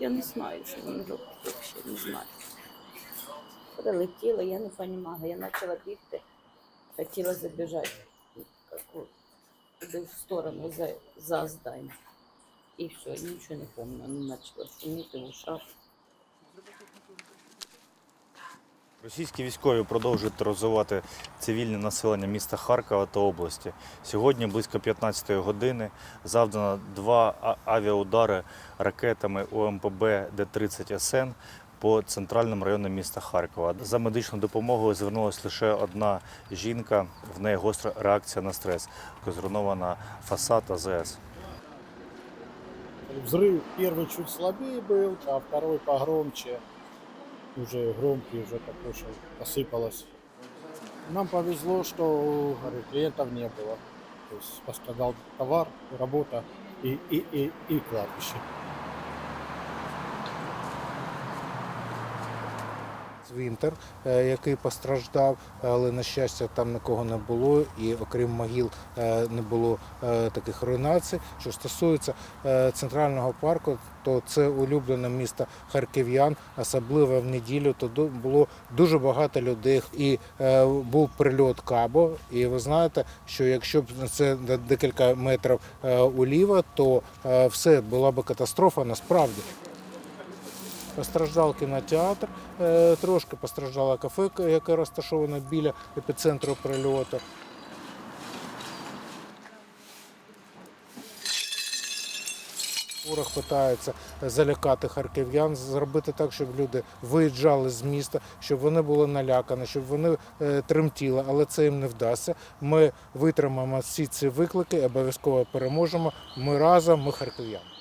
Я не знаю, що вони роблять, вообще, не знаю. Прилетіла, я не розумію. Я почала бігти, хотіла забіжати в сторону за, за здання. І все, нічого не пам'ятаю. Не почала шуміти в ушах. Російські військові продовжують тероризувати цивільне населення міста Харкова та області. Сьогодні близько 15-ї години завдано два а- авіаудари ракетами УМПБ Д-30 СН по центральним районам міста Харкова. За медичною допомогою звернулася лише одна жінка. В неї гостра реакція на стрес, зруйнована фасад АЗС. Взрыв первый чуть слабее был, а второй погромче. Уже громкий, уже такой, что посыпалось. Нам повезло, что говорю, клиентов не было. То есть пострадал товар, работа и, и, и, и кладбище. Вінтер, е, який постраждав, але на щастя там нікого не було, і окрім могил е, не було е, таких руйнацій. Що стосується центрального парку, то це улюблене місто харків'ян, особливо в неділю. То було дуже багато людей, і був прильот кабо. І ви знаєте, що якщо б це декілька метрів уліва, то все була би катастрофа насправді. Постраждав кінотеатр, е, трошки постраждало кафе, яке розташоване біля епіцентру прильоту. Ворог намагається залякати харків'ян, зробити так, щоб люди виїжджали з міста, щоб вони були налякані, щоб вони е, тремтіли, але це їм не вдасться. Ми витримаємо всі ці виклики, обов'язково переможемо. Ми разом, ми харків'яни.